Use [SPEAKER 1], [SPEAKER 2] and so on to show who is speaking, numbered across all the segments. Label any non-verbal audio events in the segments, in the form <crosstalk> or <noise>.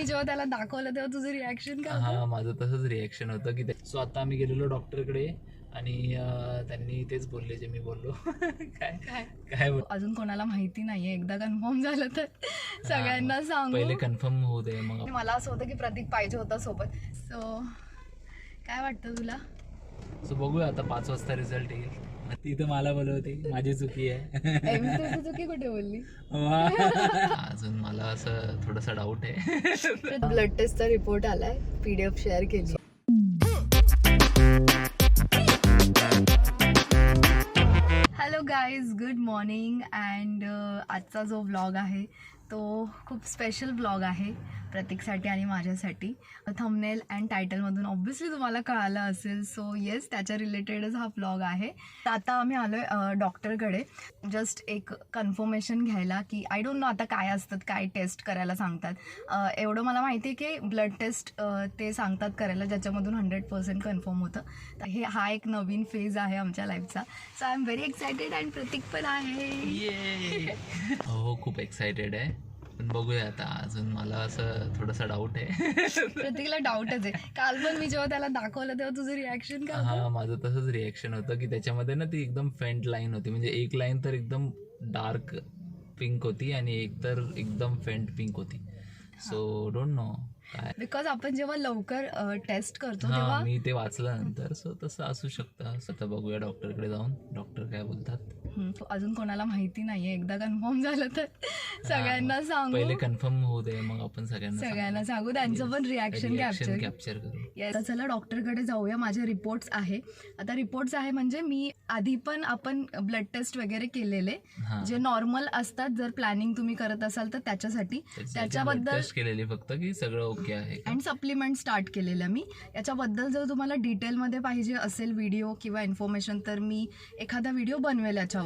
[SPEAKER 1] मी जेव्हा त्याला दाखवलं तेव्हा तुझं रिॲक्शन काय
[SPEAKER 2] हा माझं तसंच रिॲक्शन होतं की सो आता आम्ही गेलेलो डॉक्टरकडे आणि त्यांनी तेच बोलले जे मी बोललो. <laughs> काय
[SPEAKER 1] काय?
[SPEAKER 2] काय
[SPEAKER 1] अजून कोणाला माहिती नाहीये. एकदा कन्फर्म झालं तर सगळ्यांना सांगू.
[SPEAKER 2] पहिले कन्फर्म होऊ दे मग
[SPEAKER 1] मला असं होतं की प्रतीक पाहिजे होता सोबत. सो काय वाटतं तुला?
[SPEAKER 2] सो बघूया आता पाच वाजता रिझल्ट येईल. ती तर मला बोलवते. माझी चुकी आहे.
[SPEAKER 1] ए, मी तुझी चुकी कुठे बोलली?
[SPEAKER 2] वा. अजून मला असं थोडासा डाऊट आहे.
[SPEAKER 1] ब्लड टेस्टचा रिपोर्ट आलाय. पीडीएफ शेअर केली. Hello guys good morning and आजचा जो व्लॉग आहे तो खूप स्पेशल व्लॉग आहे प्रतीकसाठी आणि माझ्यासाठी. थंबनेल अँड टायटलमधून ऑब्व्हियसली तुम्हाला कळालं असेल. सो येस त्याच्या रिलेटेडच हा व्लॉग आहे. तर आता आम्ही आलो आहे डॉक्टरकडे जस्ट एक कन्फर्मेशन घ्यायला की आय डोंट नो आता काय असतात काय टेस्ट करायला सांगतात. अ, एवढं मला माहिती आहे की ब्लड टेस्ट ते सांगतात करायला ज्याच्यामधून हंड्रेड पर्सेंट कन्फर्म होतं. तर हे हा एक नवीन फेज आहे आमच्या लाईफचा so I am very excited and Pratik पण आहे.
[SPEAKER 2] ये <laughs> हो खूप एक्सायटेड आहे. पण बघूया आता. अजून मला असं थोडासा डाऊट आहे. <laughs>
[SPEAKER 1] प्रतीकला डाऊटच आहे. काल पण मी जेव्हा त्याला दाखवलं तेव्हा तुझं रिॲक्शन काय
[SPEAKER 2] हा माझं तसंच रिॲक्शन होतं की त्याच्यामध्ये ना ती एकदम फेंट लाईन होती. म्हणजे एक लाईन तर एकदम डार्क पिंक होती आणि एक तर एकदम फेंट पिंक होती. सो डोंट नो काय.
[SPEAKER 1] बिकॉज आपण जेव्हा लवकर टेस्ट करतो तेव्हा
[SPEAKER 2] मी ते वाचलं नंतर सो तसं असू शकतं. तर बघूया डॉक्टरकडे जाऊन. डॉक्टर काय बोलतात?
[SPEAKER 1] अजून कोणाला माहिती नाहीये. एकदा कन्फर्म झालं तर सगळ्यांना सांगू.
[SPEAKER 2] पहिले कन्फर्म होऊ दे मग आपण सगळ्यांना
[SPEAKER 1] सगळ्यांना सांगू. त्यांचं पण रिॲक्शन कॅप्चर
[SPEAKER 2] कॅप्चर करू.
[SPEAKER 1] चला डॉक्टरकडे जाऊया. माझे रिपोर्ट्स आहे. आता रिपोर्ट्स आहे म्हणजे मी आधी पण आपण ब्लड टेस्ट वगैरे केलेले. जे नॉर्मल असतात जर प्लॅनिंग तुम्ही करत असाल तर त्याच्यासाठी. त्याच्याबद्दल
[SPEAKER 2] केलेली फक्त की सगळं ओके आहे?
[SPEAKER 1] अँड सप्लिमेंट स्टार्ट केलेल्या मी. याच्याबद्दल जर तुम्हाला डिटेलमध्ये पाहिजे असेल व्हिडिओ किंवा इन्फॉर्मेशन तर मी एखादा व्हिडिओ बनवेल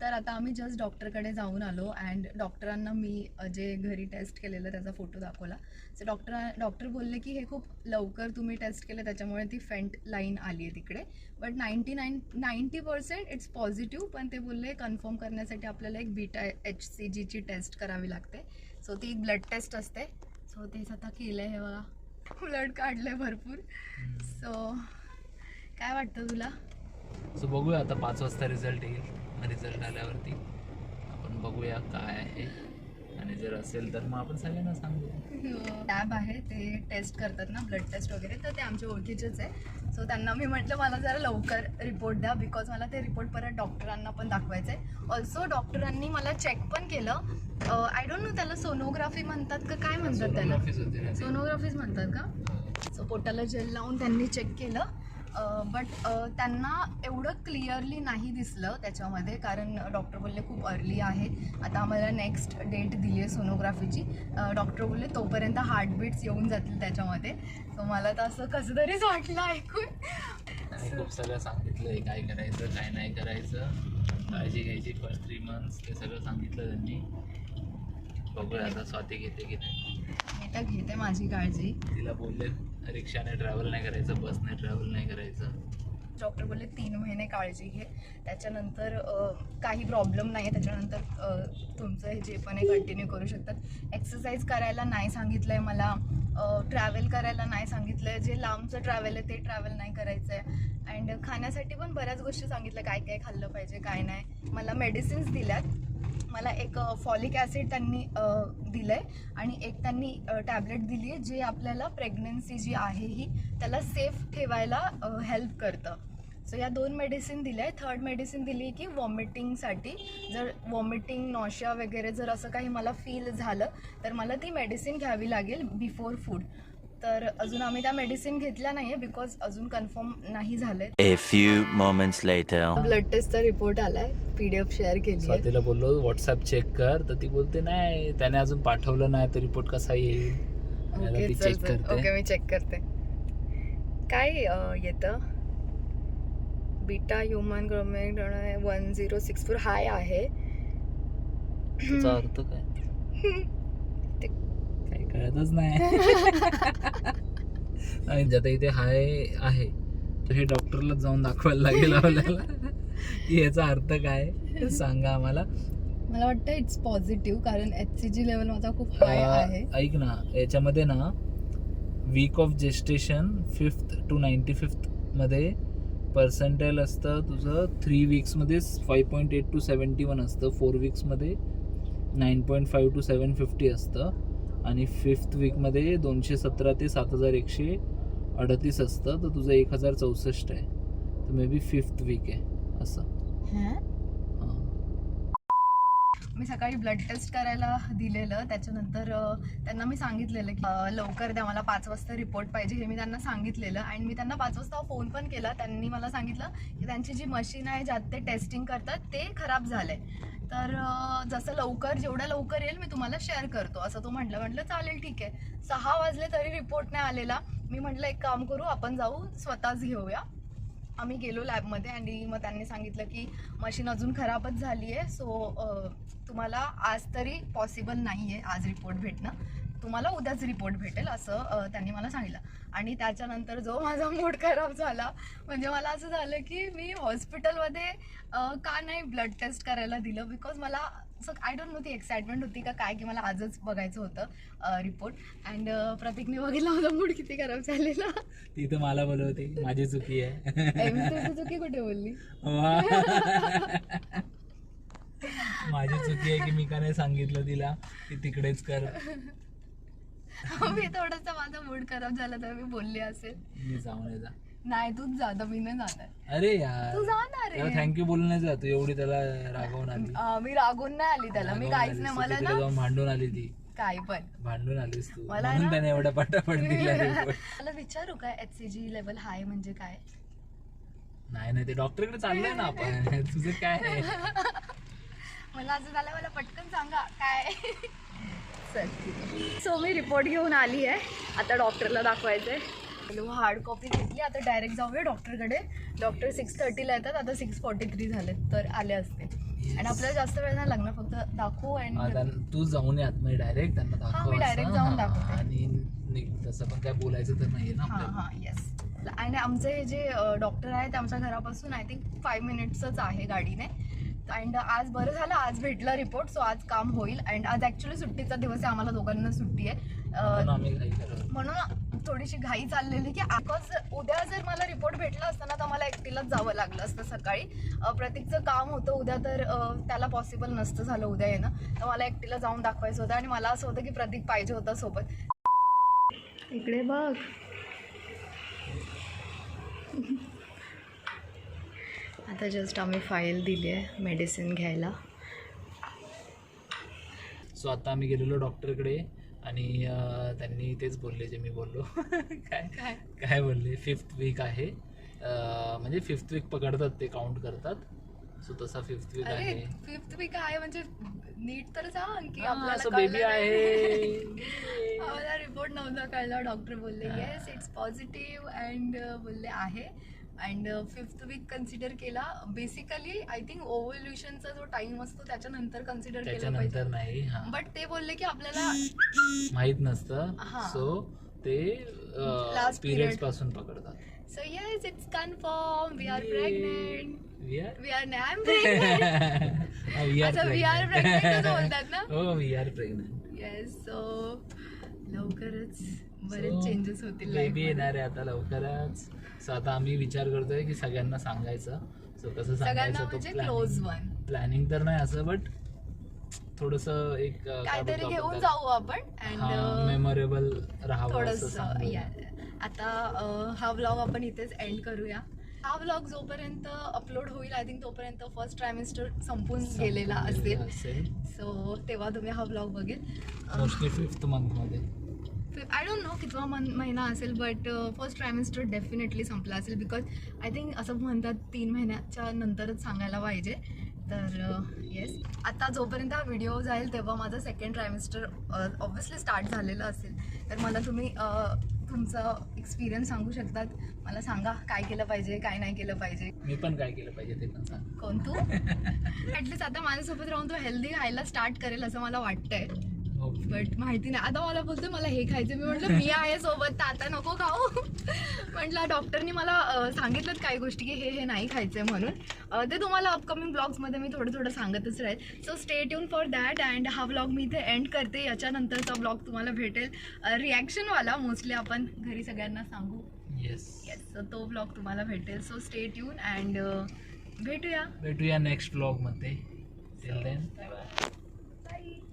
[SPEAKER 1] तर आता आम्ही जस्ट डॉक्टरकडे जाऊन आलो अँड डॉक्टरांना मी जे घरी टेस्ट केलेलं त्याचा फोटो दाखवला. सो डॉक्टर डॉक्टर बोलले की हे खूप लवकर तुम्ही टेस्ट केलं त्याच्यामुळे ती फेंट लाईन आली आहे तिकडे. But ninety nine ninety percent it's positive पण ते बोलले कन्फर्म करण्यासाठी आपल्याला एक बीटा एच सी जीची टेस्ट करावी लागते. सो ती एक ब्लड टेस्ट असते. सो तेच आता केलं आहे हे बघा. ब्लड काढलं आहे भरपूर सो काय वाटतं तुला?
[SPEAKER 2] सो बघूया आता पाच वाजता रिझल्ट येईल. रिझल्ट आल्यावरती आपण बघूया काय आहे. आणि जर असेल तर मग आपण सगळ्यांना सांगू.
[SPEAKER 1] लॅब आहे ते टेस्ट करतात ना ब्लड टेस्ट वगैरे तर ते आमच्या ओळखीचेच आहे. सो त्यांना मी म्हटलं मला जरा लवकर रिपोर्ट द्या बिकॉज मला ते रिपोर्ट परत डॉक्टरांना पण दाखवायचं आहे ऑल्सो डॉक्टरांनी मला चेक पण केलं. आय डोंट नो त्याला सोनोग्राफी म्हणतात का काय म्हणतात त्याला. सोनोग्राफीच म्हणतात का? सो पोटाला जेल लावून त्यांनी चेक केलं. बट त्यांना एवढं क्लिअरली नाही दिसलं त्याच्यामध्ये कारण डॉक्टर बोलले खूप अर्ली आहे. आता आम्हाला नेक्स्ट डेट दिली आहे सोनोग्राफीची डॉक्टर बोलले तोपर्यंत हार्टबीट्स येऊन जातील त्याच्यामध्ये. सो मला तर असं कसं तरीच वाटलं ऐकून.
[SPEAKER 2] खूप सगळं सांगितलं. काय करायचं काय नाही करायचं. काळजी घ्यायची फर्स्ट थ्री मंथ्स ते सगळं सांगितलं त्यांनी. बघूया आता स्वाती घेते की नाही.
[SPEAKER 1] मी तर घेते माझी काळजी.
[SPEAKER 2] तिला बोलले रिक्षाने ट्रॅव्हल नाही करायचं बसने ट्रॅव्हल नाही करायचं.
[SPEAKER 1] डॉक्टर बोलले तीन महिने काळजी घे. त्याच्यानंतर अ, काही प्रॉब्लेम नाही आहे त्याच्यानंतर अ, तुमचं हे जे पण आहे कंटिन्यू करू शकतात. एक्सरसाइज करायला नाही सांगितलं आहे मला ट्रॅव्हल करायला नाही सांगितलं आहे जे लांबचं ट्रॅव्हल आहे ते ट्रॅव्हल नाही करायचं आहे अँड खाण्यासाठी पण बऱ्याच गोष्टी सांगितल्या. काय काय खाल्लं पाहिजे काय नाही. मला मेडिसिन्स दिल्यात. मला एक फॉलिक ॲसिड त्यांनी दिलं आहे आणि एक त्यांनी टॅबलेट दिली आहे जे आपल्याला प्रेग्नन्सी जी आहे ही त्याला सेफ ठेवायला हेल्प करतं. सो या दोन मेडिसिन दिल्या. आहे थर्ड मेडिसिन दिली आहे की वॉमिटिंगसाठी जर वॉमिटिंग नॉशिया वगैरे जर असं काही मला फील झालं तर मला ती मेडिसिन घ्यावी लागेल बिफोर फूड तर अजून आम्ही त्या मेडिसिन घेतल्या नाही आहे बिकॉज अजून कन्फर्म नाही झालं
[SPEAKER 3] A few moments later.
[SPEAKER 1] Blood टेस्टचा report आला आहे पी डी एफ शेअर केली आहे
[SPEAKER 2] स्वातीला बोललो व्हॉट्सअप चेक कर. तर ती बोलते नाही त्याने अजून पाठवलं नाही तर रिपोर्ट कसा येईल? आता
[SPEAKER 1] ओके
[SPEAKER 2] ती
[SPEAKER 1] चल
[SPEAKER 2] चेक
[SPEAKER 1] चल.
[SPEAKER 2] करते.
[SPEAKER 1] ओके मी चेक करते. काय अं, येतं? Beta human grommet one zero six four high आहे.
[SPEAKER 2] अर्थ काय? <laughs> काही कळतच नाही. <laughs> आणि आता इथे हाय आहे हे डॉक्टरला जाऊन दाखवायला लागेल आपल्याला. की याचा अर्थ काय सांगा आम्हाला.
[SPEAKER 1] मला वाटतं इट्स पॉझिटिव्ह कारण एच सी जी लेवल माझा खूप हाय आहे.
[SPEAKER 2] ऐक ना याच्यामध्ये ना week of gestation fifth to ninety फिफ्थमध्ये percentile असतं तुझं three वीक्समध्ये five point eight two seventy one असतं. Four वीक्समध्ये nine point five two seven fifty असतं. आणि फिफ्थ वीकमध्ये दोनशे सतरा ते सात हजार एकशे अडतीस असतं. तर तुझं एक हजार चौसष्ट आहे. तर मे बी फिफ्थ वीक आहे असं.
[SPEAKER 1] मी सकाळी ब्लड टेस्ट करायला दिलेलं. त्याच्यानंतर त्यांना मी सांगितलेलं की लवकर द्या मला पाच वाजता रिपोर्ट पाहिजे हे मी त्यांना सांगितलेलं. आणि मी त्यांना पाच वाजता फोन पण केला. त्यांनी मला सांगितलं की त्यांची जी मशीन आहे ज्यात ते टेस्टिंग करतात ते खराब झालंय. तर जसं लवकर जेवढं लवकर येईल मी तुम्हाला शेअर करतो. असं तो म्हटलं म्हटलं चालेल ठीक आहे. सहा वाजले तरी रिपोर्ट नाही आलेला. मी म्हटलं एक काम करू आपण जाऊ स्वतःच घेऊया. आम्ही गेलो लॅबमध्ये आणि मग त्यांनी सांगितलं की मशीन अजून खराबच झाली आहे सो तुम्हाला आज तरी पॉसिबल नाही आहे आज रिपोर्ट भेटणं. तुम्हाला उद्याच रिपोर्ट भेटेल असं त्यांनी मला सांगितलं. आणि त्याच्यानंतर जो माझा मूड खराब झाला म्हणजे मला असं झालं की मी हॉस्पिटलमध्ये का नाही ब्लड टेस्ट करायला दिलं? बिकॉज मला असं आय डोंट नो ती एक्साइटमेंट होती का काय की मला आजच बघायचं होतं रिपोर्ट अँड प्रतीकने बघितला माझा मूड किती खराब झालेला.
[SPEAKER 2] ती तर मला बोलवते माझी चुकी आहे.
[SPEAKER 1] चुकी कुठे बोलली.
[SPEAKER 2] माझी चुकी आहे की मी का नाही सांगितलं तिला की तिकडेच कर.
[SPEAKER 1] मी थोडासा माझा मूड खराब झाला तर मी बोलली असेल.
[SPEAKER 2] मी जाऊन
[SPEAKER 1] नाही तूच जा मी नाही जाणार.
[SPEAKER 2] अरे यार.
[SPEAKER 1] तू जाणार
[SPEAKER 2] त्याला
[SPEAKER 1] आहे
[SPEAKER 2] थँक्यू बोलून नाही जातो. एवढी त्याला रागवून आली.
[SPEAKER 1] अं, मी रागून नाही आली त्याला. मी
[SPEAKER 2] रागावून
[SPEAKER 1] काहीच
[SPEAKER 2] आलीस.
[SPEAKER 1] नाही
[SPEAKER 2] तू
[SPEAKER 1] मला
[SPEAKER 2] तिकडे
[SPEAKER 1] ना
[SPEAKER 2] जाऊन भांडून आली ती.
[SPEAKER 1] काय पण.
[SPEAKER 2] भांडून आलीस तू.
[SPEAKER 1] मला
[SPEAKER 2] म्हणून
[SPEAKER 1] ना-
[SPEAKER 2] त्याने एवढा पटापट दिला report.
[SPEAKER 1] मला विचारू काय H C G level high म्हणजे काय?
[SPEAKER 2] नाही नाही ते डॉक्टरकडे चाललंय ना आपण. <laughs> तुझं काय आहे? <laughs>
[SPEAKER 1] मला असं झालं मला पटकन सांगा काय <laughs> चल. सो मी रिपोर्ट घेऊन आली आहे. आता डॉक्टरला दाखवायचंय. हार्ड कॉपी घेतली आता डायरेक्ट जाऊया डॉक्टरकडे. डॉक्टर सिक्स थर्टीला येतात आता सिक्स फॉर्टी थ्री झाले तर आले असते. आणि आपल्याला जास्त वेळ नाही लागणार फक्त दाखवू आणि
[SPEAKER 2] तू जाऊन ये आतमध्ये डायरेक्ट त्यांना
[SPEAKER 1] हा,
[SPEAKER 2] दाखव
[SPEAKER 1] मी direct जाऊन दाखवते.
[SPEAKER 2] आणि. तसं पण काय बोलायचं तर नाहीये ना
[SPEAKER 1] हां हां येस आणि आमचे हे जे डॉक्टर आहेत आमच्या घरापासून आय थिंक फाईव्ह मिनिट्सच आहे गाडीने. अँड आज बरं झालं आज भेटला रिपोर्ट सो आज काम होईल. अँड आज ॲक्च्युली सुट्टीचा दिवस आहे आम्हाला दोघांना सुट्टी आहे.
[SPEAKER 2] म्हणून
[SPEAKER 1] थोडीशी घाई चाललेली की बिकॉज उद्या जर मला रिपोर्ट भेटला असता ना तर मला एकटीलाच जावं लागलं असतं सकाळी. प्रतीकचं काम होतं उद्या तर त्याला पॉसिबल नसतं झालं उद्या येणं. तर मला एकटीला जाऊन दाखवायचं होतं आणि मला असं होतं की प्रतीक पाहिजे होता सोबत. इकडे बघ. आता जस्ट आम्ही फाईल दिली आहे मेडिसिन घ्यायला.
[SPEAKER 2] सो आता आम्ही गेलेलो डॉक्टरकडे आणि त्यांनी तेच बोलले जे मी बोललो. <laughs> काय?
[SPEAKER 1] काय?
[SPEAKER 2] काय बोलले? फिफ्थ वीक आहे. म्हणजे फिफ्थ वीक पकडतात ते काउंट करतात. सो तसा फिफ्थ वीक
[SPEAKER 1] अरे
[SPEAKER 2] आहे.
[SPEAKER 1] फिफ्थ वीक आहे म्हणजे नीट तर सांग की
[SPEAKER 2] बेबी. आहे. <laughs>
[SPEAKER 1] आम्हाला रिपोर्ट नव्हता कळला. डॉक्टर बोलले येस इट्स पॉझिटिव्ह अँड बोलले आहे. अँड फिफ्थ वीक कन्सिडर केला. बेसिकली आय थिंक ओव्हल्युशनचा जो टाइम असतो त्याच्यानंतर कन्सिडर केला
[SPEAKER 2] त्याच्यानंतर नाही हा.
[SPEAKER 1] बट ते बोलले की आपल्याला
[SPEAKER 2] माहीत नसतं.
[SPEAKER 1] हा.
[SPEAKER 2] सो ते
[SPEAKER 1] Last
[SPEAKER 2] पिरियड्स
[SPEAKER 1] period.
[SPEAKER 2] पासून पकडतात.
[SPEAKER 1] So yes it's confirm we are. Pregnant
[SPEAKER 2] We are-
[SPEAKER 1] we are I am pregnant
[SPEAKER 2] हा, we are
[SPEAKER 1] अच्छा वी आर
[SPEAKER 2] pregnant.
[SPEAKER 1] प्रेग्नेंट बोलतात ना?
[SPEAKER 2] हो we are pregnant
[SPEAKER 1] yes so लवकरच. बरेच चेंजेस होतील
[SPEAKER 2] बेबी येणार आहे आता लवकरच. सो आता आम्ही विचार करतोय की सगळ्यांना सांगायचं. सो कसं
[SPEAKER 1] सगळ्यांना
[SPEAKER 2] सांगायचं
[SPEAKER 1] म्हणजे क्लोज वन
[SPEAKER 2] प्लॅनिंग तर नाही असं बट थोडस एक
[SPEAKER 1] काहीतरी घेऊन जाऊ आपण
[SPEAKER 2] हा
[SPEAKER 1] अँड
[SPEAKER 2] मेमोरेबल राहावं
[SPEAKER 1] थोडस. आता हा व्लॉग आपण इथेच एंड करूया. हा व्लॉग जोपर्यंत अपलोड होईल आय थिंक तोपर्यंत फर्स्ट ट्रायमिस्टर संपून गेलेला असेल.
[SPEAKER 2] असेल.
[SPEAKER 1] सो तेव्हा तुम्ही हा व्लॉग बघेल.
[SPEAKER 2] मोस्टली फिफ्थ मंथमध्ये.
[SPEAKER 1] आय डोंट नो कितवा मन महिना असेल बट फर्स्ट ट्रायमिस्टर डेफिनेटली संपला असेल बिकॉज आय थिंक असं म्हणतात तीन महिन्याच्या नंतरच सांगायला पाहिजे. तर येस आता जोपर्यंत हा व्हिडिओ जाईल तेव्हा माझं सेकंड ट्रायमिस्टर ऑब्व्हियसली स्टार्ट झालेलं असेल. तर मला तुम्ही अ, तुमचा एक्सपिरियन्स सांगू शकतात? मला सांगा काय केलं पाहिजे काय नाही केलं पाहिजे.
[SPEAKER 2] मी पण काय केलं पाहिजे ते पण सांग.
[SPEAKER 1] कोण तू? <laughs> ॲटलिस्ट आता माझ्यासोबत राहून तो हेल्दी खायला स्टार्ट करेल असं मला वाटतंय. बट माहिती नाही. आता मला बोलतो मला हे खायचं मी म्हटलं मी आहे सोबत तर आता नको खाऊ. <laughs> म्हटलं डॉक्टरनी मला सांगितलं काही गोष्टी की हे हे नाही खायचंय म्हणून. ते तुम्हाला अपकमिंग ब्लॉग्समध्ये मी थोडं थोडं सांगतच राहील. So stay tune for that and हा ब्लॉग मी इथे एंड करते. याच्यानंतरचा ब्लॉग तुम्हाला भेटेल. रिॲक्शनवाला मोस्टली आपण घरी सगळ्यांना सांगू.
[SPEAKER 2] येस
[SPEAKER 1] येस तो ब्लॉग तुम्हाला भेटेल. सो स्टे ट्यून अँड भेटूया.
[SPEAKER 2] भेटूया नेक्स्ट ब्लॉगमध्ये. Till then